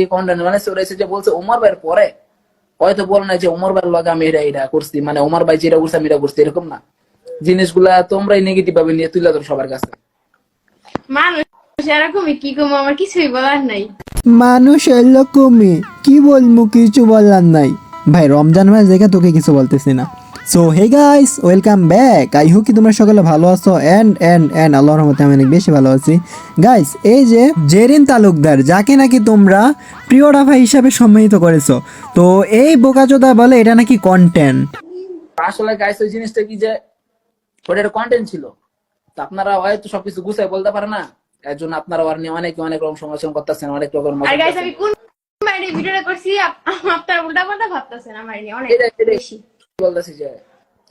যে কন্টেন্ট মানে এসে যে বলছে ওমর ভাইয়ের পরে। হয়তো বলে না যে ওমর ভাইয়ের লগে আমি এটা এটা করছি মানে ওমর ভাই যেটা করছে আমি এটা করছি এরকম না। জিনিসগুলা তোমরাই নেগেটিভ ভাবে নিয়ে তুলে ধরো সবার কাছে। মানুষ এরকমই কি কম আমার কিছুই বলার নাই। মানুষ এরকমই কি বলব কিছু বলার নাই। ভাই রমজান মাস দেখে তোকে কিছু বলতেছি না। So hey guys welcome back I hope কি তোমরা সকলে ভালো আছো এন্ড এন্ড এন্ড আল্লাহর রহমতে আমি অনেক বেশি ভালো আছি। গাইস এই যে জেরিন তালুকদার যাকে নাকি তোমরা প্রিয় রাফা হিসাবে সম্মানিত করেছ তো এই বোকাচোদা বলে এটা নাকি কন্টেন্ট আসলে গাইস ওই জিনিসটা কি যে ওটা একটা কন্টেন্ট ছিল। তো আপনারা হয়তো সবকিছু গুছাই বলতে পারে না। এর জন্য আপনারা ওর নিয়ে অনেক অনেক রকম সমালোচনা করতেছেন অনেক রকম আর গাইস আমি কোন বাইরে ভিডিওটা করছি আপনারা উল্টা পাল্টা ভাবতেছেন আমার নিয়ে অনেক। বেশি। বলতেছি যে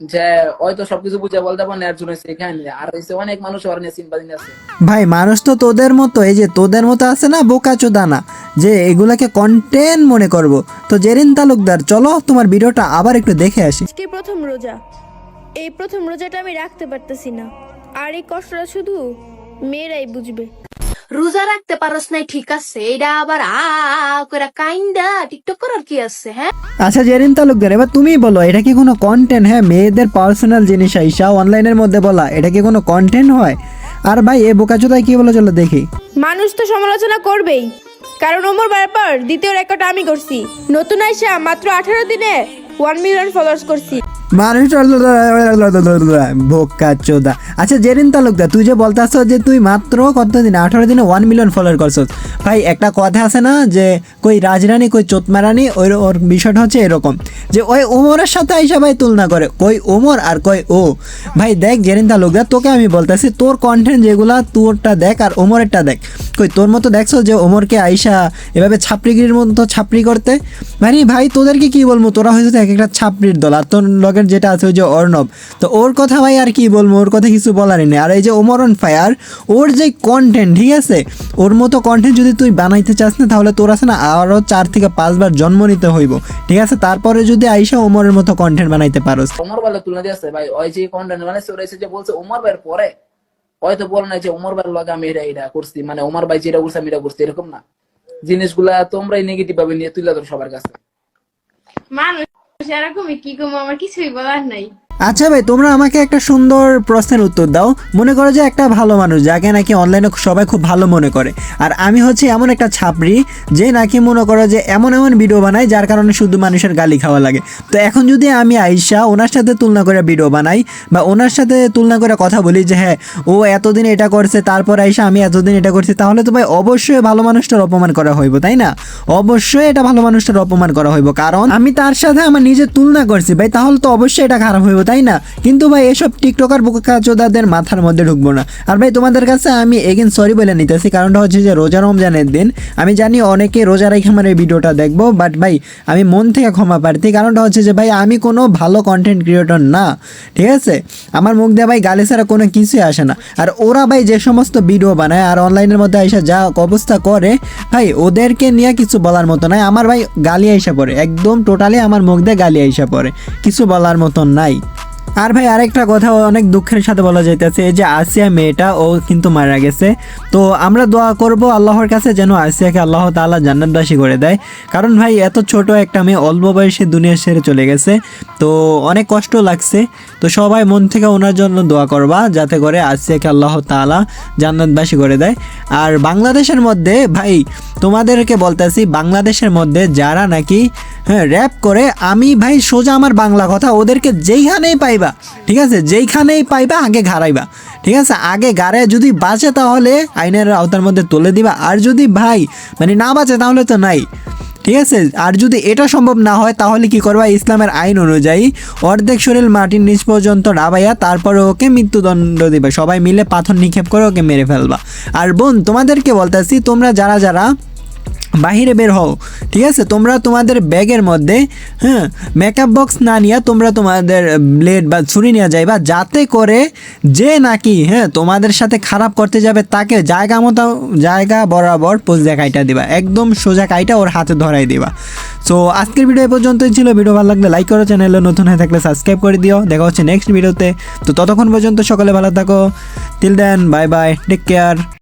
যে হয়তো সবকিছু বুঝে বলতে পারে জন্য সেখানে আর হইছে অনেক মানুষ নিয়ে সিম্পাদি আছে ভাই মানুষ তো তোদের মতো এই যে তোদের মতো আছে না বোকাচোদা না যে এগুলাকে কন্টেন্ট মনে করব। তো জেরিন তালুকদার চলো তোমার ভিডিওটা আবার একটু দেখে আসি। আজকে প্রথম রোজা। এই প্রথম রোজাটা আমি রাখতে পারতেছি না। আর এই কষ্টটা শুধু মেয়েরাই বুঝবে। রোজা রাখতে পারস নাই ঠিক আছে। এটা আবার আ করে কাইন্দা টিকটক করার কি আছে হ্যাঁ? আচ্ছা জেরিন তালুকদার এবার তুমি বলো এটা কি কোনো কন্টেন্ট হ্যাঁ? মেয়েদের পার্সোনাল জিনিস আইসা অনলাইনের মধ্যে বলা এটা কি কোনো কন্টেন্ট হয়? আর ভাই এ বোকাচোদায় কি বলো চলো দেখি। মানুষ তো সমালোচনা করবেই। কারণ ওমর ব্যাপার দ্বিতীয় রেকর্ড আমি করছি। নতুন আইসা মাত্র আঠারো দিনে ওয়ান মিলিয়ন ফলোয়ার্স করছি। মানুষ বোকাচোদা আচ্ছা জেরিন তালুকদার তুই যে বলতেছ যে তুই মাত্র কতদিন আঠারো দিনে ওয়ান মিলিয়ন ফলোয়ার করছস ভাই একটা কথা আছে না যে কই রাজরানী কই চোতমারানি ওই ওর বিষয়টা হচ্ছে এরকম যে ওই ওমরের সাথে আইসা ভাই তুলনা করে কই ওমর আর কই ও ভাই দেখ জেরিন তালুকদার তোকে আমি বলতেছি তোর কন্টেন্ট যেগুলা তোরটা দেখ আর ওমরেরটা দেখ কই তোর মতো দেখছ যে ওমরকে আইসা এভাবে ছাপড়িগিরির মতো ছাপড়ি করতে মানে ভাই তোদেরকে কি বলব তোরা হয়েছে এক একটা ছাপড়ির দল আর তোর লগের যেটা আছে ওই যে অর্ণব। তো ওর কথা ভাই আর কি বলব ওর কথা কিছু বলারই নেই। আর এই যে ওমর অন ফায়ার ওর যে কন্টেন্ট ঠিক আছে? ওর মতো কন্টেন্ট যদি তুই বানাইতে চাস না তাহলে তোর আছে না আরও চার থেকে পাঁচবার জন্ম নিতে হইব। ঠিক আছে? তারপরে যদি আইসা ওমরের মতো কন্টেন্ট বানাইতে পারোস। ওমর তুলনা দিয়েছে ভাই ওই যে কন্টেন্ট মানে ওরা এসে যে বলছে ওমর ভাইয়ের পরে হয়তো বলে না যে ওমর ভাইয়ের লগে আমি এটা এটা করছি মানে ওমর ভাই যেটা করছে আমি এটা করছি এরকম না। জিনিসগুলা তোমরাই নেগেটিভ ভাবে নিয়ে তুলে ধরো সবার কাছে। মানুষ এরকমই কি কম আমার কিছুই বলার নাই। আচ্ছা ভাই, তোমরা আমাকে একটা সুন্দর প্রশ্নের উত্তর দাও। মনে করো যে একটা ভালো মানুষ, যাকে নাকি অনলাইনে সবাই খুব ভালো মনে করে। আর আমি হচ্ছে এমন একটা ছাপড়ি, যে নাকি মনে করো যে এমন এমন ভিডিও বানাই যার কারণে শুধু মানুষের গালি খাওয়া লাগে। তো এখন যদি আমি আইসা ওনার সাথে তুলনা করে ভিডিও বানাই, বা ওনার সাথে তুলনা করে কথা বলি যে হ্যাঁ ও এতদিন এটা করছে, তারপর আইসা আমি এতদিন এটা করছি, তাহলে তো ভাই অবশ্যই ভালো মানুষটার অপমান করা হইব, তাই না? অবশ্যই এটা ভালো মানুষটার অপমান করা হইব। কারণ আমি তার সাথে আমার নিজের তুলনা করছি, ভাই, তাহলে তো অবশ্যই এটা খারাপ হইব তাই না? কিন্তু ভাই, এসব টিকটকার বোকাচোদাদের মাথার মধ্যে ঢুকবো না। আর ভাই, তোমাদের কাছে আমি এগেন সরি বলে নিতেছি, কারণটা হচ্ছে যে রোজা রমজানের দিন, আমি জানি অনেকে রোজা রেখে আমার এই ভিডিওটা দেখব বাট ভাই, আমি মন থেকে ক্ষমা প্রার্থী। কারণটা হচ্ছে যে ভাই, আমি কোনো ভালো কন্টেন্ট ক্রিয়েটর না, ঠিক আছে? আমার মুখ দিয়ে ভাই, গালি ছাড়া কোনো কিছুই আসে না। আর ওরা ভাই, যে সমস্ত ভিডিও বানায় আর অনলাইনের মধ্যে এসে যা অবস্থা করে, ভাই, ওদেরকে নিয়ে কিছু বলার মতো নাই। আমার ভাই, গালি আইসা পড়ে। একদম টোটালি আমার মুখ দিয়ে গালি আইসা পড়ে। কিছু বলার মতন নাই। আর ভাই, আরেকটা কথা অনেক দুঃখের সাথে বলা যাইতেছে যে আসিয়া মেয়েটা, ও কিন্তু মারা গেছে। তো আমরা দোয়া করব আল্লাহর কাছে যেন আসিয়াকে আল্লাহ তাআলা জান্নাতবাসী করে দেয়। কারণ ভাই, এত ছোট একটা মেয়ে, অল্প বয়সে দুনিয়া সেরে চলে গেছে। তো অনেক কষ্ট লাগছে। তো সবাই মন থেকে ওনার জন্য দোয়া করবা, যাতে করে আসিয়াকে আল্লাহ তাআলা জান্নাতবাসী করে দেয়। আর বাংলাদেশের মধ্যে ভাই, তোমাদেরকে বলতেছি, বাংলাদেশের মধ্যে যারা নাকি হ্যাঁ র্যাপ করে, আমি ভাই সোজা আমার বাংলা কথা, ওদেরকে যেইখানেই পাইবা ঠিক আছে? যেইখানেই পাইবা, আগে ঘাড়াইবা, ঠিক আছে? আগে গাড়ে যদি বাঁচে তাহলে আইনের আওতার মধ্যে তুলে দিবা। আর যদি ভাই মানে না বাঁচে তাহলে তো নাই, ঠিক আছে? আর যদি এটা সম্ভব না হয়, তাহলে কি করবা? ইসলামের আইন অনুযায়ী অর্ধেক শরীর মাটির নিচ পর্যন্ত ডাবাইয়া তারপরে ওকে মৃত্যুদণ্ড দিবে। সবাই মিলে পাথর নিক্ষেপ করে ওকে মেরে ফেলবা। আর বোন, তোমাদেরকে বলতেছি, তোমরা যারা যারা বাহিরে বের হও, ঠিক আছে? তোমরা তোমাদের ব্যাগের মধ্যে হ্যাঁ মেকআপ বক্স না নিয়ে তোমরা তোমাদের ব্লেড বা ছুরি নিয়ে যাইবা, যাতে করে যে নাকি হ্যাঁ তোমাদের সাথে খারাপ করতে যাবে, তাকে জায়গা মতো, জায়গা বরাবর পোজা কাইটা দিবা, একদম সোজা কাইটা ওর হাতে ধরাই দিবা। সো আজকের ভিডিও এ পর্যন্তই ছিল ভিডিও ভালো লাগলে লাইক করো চ্যানেলে নতুন হয়ে থাকলে সাবস্ক্রাইব করে দিও, দেখা হচ্ছে নেক্সট ভিডিওতে তো। ততক্ষণ পর্যন্ত সকলে ভালো থাকো till then bye bye take care